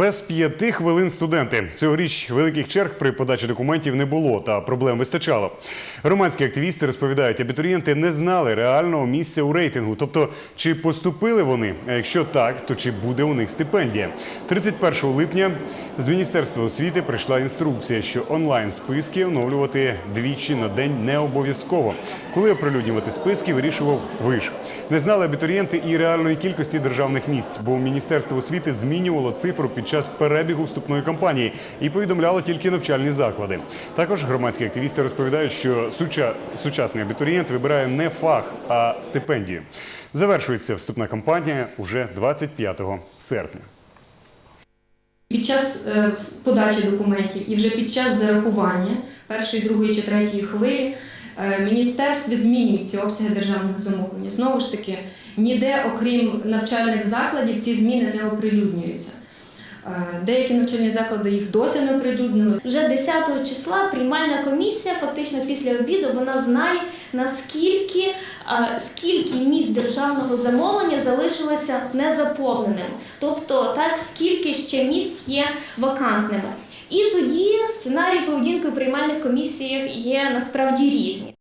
Без п'яти хвилин студенти. Цьогоріч великих черг при подачі документів не було, та проблем вистачало. Громадські активісти розповідають, абітурієнти не знали реального місця у рейтингу. Тобто, чи поступили вони? А якщо так, то чи буде у них стипендія? 31 липня з Міністерства освіти прийшла інструкція, що онлайн списки оновлювати двічі на день не обов'язково. Коли оприлюднювати списки, вирішував виш. Не знали абітурієнти і реальної кількості державних місць, бо Міністерство освіти змінювало цифру під час перебігу вступної кампанії і повідомляло тільки навчальні заклади. Також громадські активісти розповідають, що сучасний абітурієнт вибирає не фах, а стипендію. Завершується вступна кампанія уже 25 серпня. Під час е, подачі документів і вже під час зарахування першої, другої чи третьої хвилі е, міністерстві змінюють ці обсяги державного замовлення. Знову ж таки, ніде, окрім навчальних закладів, ці зміни не оприлюднюються. Е, Деякі навчальні заклади їх досі не оприлюднили. Вже 10 числа приймальна комісія, фактично після обіду, вона знає наскільки скільки місць державного замовлення залишилося незаповненим, тобто так скільки ще місць є вакантними. І тоді сценарії поведінки у приймальних комісіях є насправді різні.